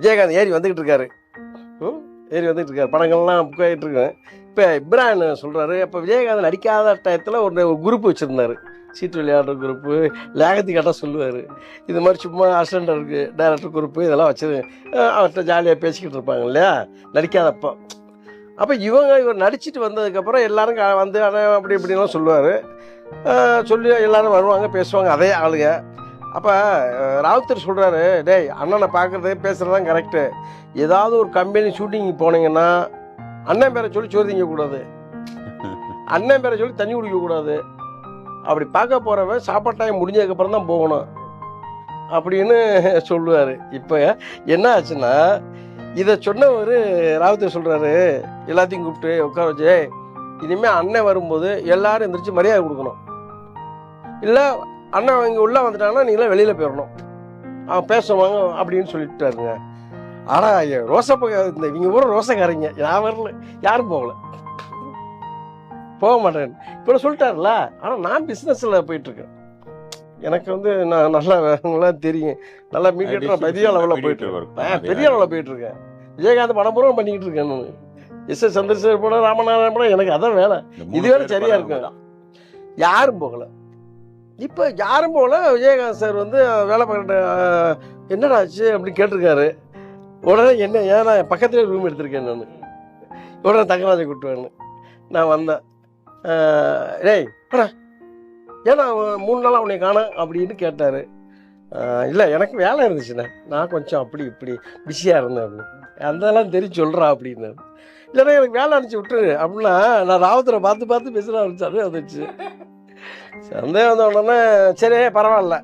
விஜயகாந்த் ஏறி வந்துக்கிட்டு இருக்காரு. ம், ஏறி வந்துக்கிட்டு இருக்காரு. படங்கள்லாம் புக் ஆகிட்டு இருக்கேன் இப்போ இப்ரான் சொல்கிறாரு அப்போ விஜயகாந்த் நடிக்காத டயத்தில் ஒரு குரூப் வச்சுருந்தாரு. சீட்டு விளையாடுற குரூப்பு லேகத்து கேட்டால் சொல்லுவார். இது மாதிரி சும்மா அசிஸ்டண்ட் இருக்குது டேரக்டர் குரூப்பு இதெல்லாம் வச்சு அவர்கிட்ட ஜாலியாக பேசிக்கிட்டு இருப்பாங்க இல்லையா? நடிக்காதப்போ. அப்போ இவங்க இவர் நடிச்சிட்டு வந்ததுக்கப்புறம் எல்லோரும் வந்து ஆனால் அப்படி இப்படிலாம் சொல்லுவார். சொல்லி எல்லோரும் வருவாங்க பேசுவாங்க அதே ஆளுங்க. அப்போ ராவுத்தர் சொல்கிறாரு டேய் அண்ணனை பார்க்குறது பேசுகிறது தான் கரெக்டு ஏதாவது ஒரு கம்பெனி ஷூட்டிங் போனீங்கன்னா அண்ணன் பேரை சொல்லி சோறு திங்கக்கூடாது அண்ணன் பேரை சொல்லி தண்ணி குடிக்கக்கூடாது அப்படி பார்க்க போகிறவன் சாப்பாடு டைம் முடிஞ்சதுக்கப்புறம் தான் போகணும். அப்படின்னு சொல்லுவார். இப்போ என்ன ஆச்சுன்னா இதை சொன்னவர் ராவுத்தர் சொல்கிறாரு எல்லாத்தையும் கூப்பிட்டு உட்கார வச்சு இனிமேல் அண்ணன் வரும்போது எல்லாரும் எந்திரிச்சு மரியாதை கொடுக்கணும். இல்லை அண்ணன் இங்கே உள்ளே வந்துட்டாங்கன்னா நீங்களாம் வெளியில் போயிடணும் அவன் பேசுவாங்க அப்படின்னு சொல்லிட்டாருங்க. ஆனால் ரோசப்ப இந்த இவங்க ஊர் ரோசக்காரங்க. நான் வரல. யாரும் போகல. போக மாட்டேன். இப்போ சொல்லிட்டாருல ஆனால் நான் பிஸ்னஸில் போயிட்டுருக்கேன். எனக்கு வந்து நான் நல்லா வேறவங்களாம் தெரியும். நல்லா மீடியேட்டர் பெரிய அளவில் போயிட்டு இருக்கேன் பெரிய அளவில் போயிட்டு இருக்கேன் விஜயகாந்த் படம் பூரா பண்ணிக்கிட்டு இருக்கேன் நான். எஸ். எஸ். சந்திரசேகர் படம் ராமநாதன் படம் எனக்கு அதான் வேலை. இது வேற சரியா இருக்கு. யாரும் போகல. இப்போ யாரும் போகல விஜயகாந்த் சார் வந்து வேலை பார்க்குற என்னடா ஆச்சு அப்படின்னு கேட்டிருக்காரு. உடனே என்ன ஏன் நான் பக்கத்துலேயே ரூம் எடுத்திருக்கேன் நான். உடனே தங்கராஜை கூப்பிட்டு நான் வந்தேன். டேய் போடா. ஏன்னா அவன் மூணு நாளாக உன்னை காணோம் அப்படின்னு கேட்டார். இல்லை எனக்கு வேலை இருந்துச்சுண்ணே. நான் கொஞ்சம் அப்படி இப்படி பிஸியாக இருந்தேன் அப்படின்னு. அதெல்லாம் தெரிஞ்சு சொல்கிறா அப்படின்னு இல்லைன்னா எனக்கு வேலை அனுப்பிச்சி விட்டுரு அப்படின்னா நான் ராவத்தரை பார்த்து பார்த்து பேசுகிற ஆரம்பிச்சாரு வந்துச்சு சந்தேகம் வந்த உடனே சரி பரவாயில்ல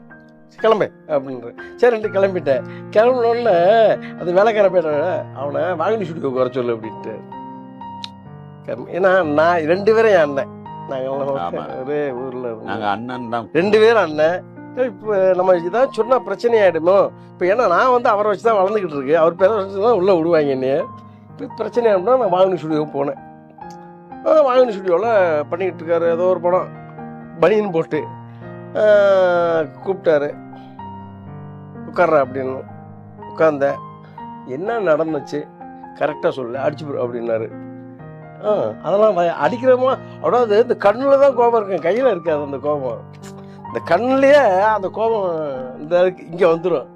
கிளம்பு அப்படின்ற சரின்ட்டு கிளம்பிட்டேன். கிளம்பினோடனே அது வேலைக்கார பேர அவனை வாங்கினி ஸ்டுடியோ குறை சொல்லு அப்படின்ட்டு. ஏன்னா நான் ரெண்டு பேரும் என் அண்ணன். நாங்கள். ஒரே ஊரில் இருந்தோம் நாங்க அண்ணன் தான். ரெண்டு பேரும் அண்ணன். இப்போ நம்ம இதான் சொன்னா பிரச்சனை ஆகிடுமோ இப்போ ஏன்னா நான் வந்து அவரை வச்சு தான் வளர்ந்துக்கிட்டு இருக்கு. அவர் பேரை வச்சு தான் உள்ளே விடுவாங்க என்னைய. இப்போ பிரச்சனை ஆகிடும்னா நான் வாங்கினி ஸ்டுடியோவுக்கு போனேன். வாங்கினி ஸ்டுடியோவில் பண்ணிக்கிட்டு இருக்காரு? ஏதோ ஒரு படம். பனியன் போட்டு கூப்பிட்டாரு. உட்கார்ற அப்படின்னு. உட்காந்தேன் என்ன நடந்துச்சு? கரெக்டாக சொல்லு அடிச்சு போடு அப்படின்னாரு. ஆ அதெல்லாம் அடிக்கிறோமா? அதாவது இந்த கண்ணில் தான் கோபம் இருக்கும் கையில் இருக்காது அந்த கோபம். இந்த கண்ணுலயே அந்த கோபம் இந்த இங்கே வந்துடும்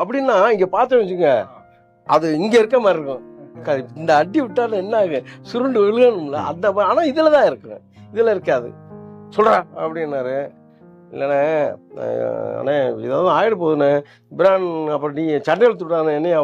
அப்படின்னா இங்கே பார்த்து வச்சுங்க அது இங்கே இருக்க மாதிரி இருக்கும். இந்த அடி விட்டாலும் என்ன ஆகும்? சுருண்டு விழுகணும்ல. அந்த ஆனால் இதில் தான் இருக்கும். இதில் இருக்காது. சொல்கிறா அப்படின்னாரு. இல்லைண்ணே அண்ணே ஏதாவது ஆயிட போகுதுண்ணே. பிரான் அப்புறம் நீ சண்டை எடுத்து விடானே என்னையும் அவர்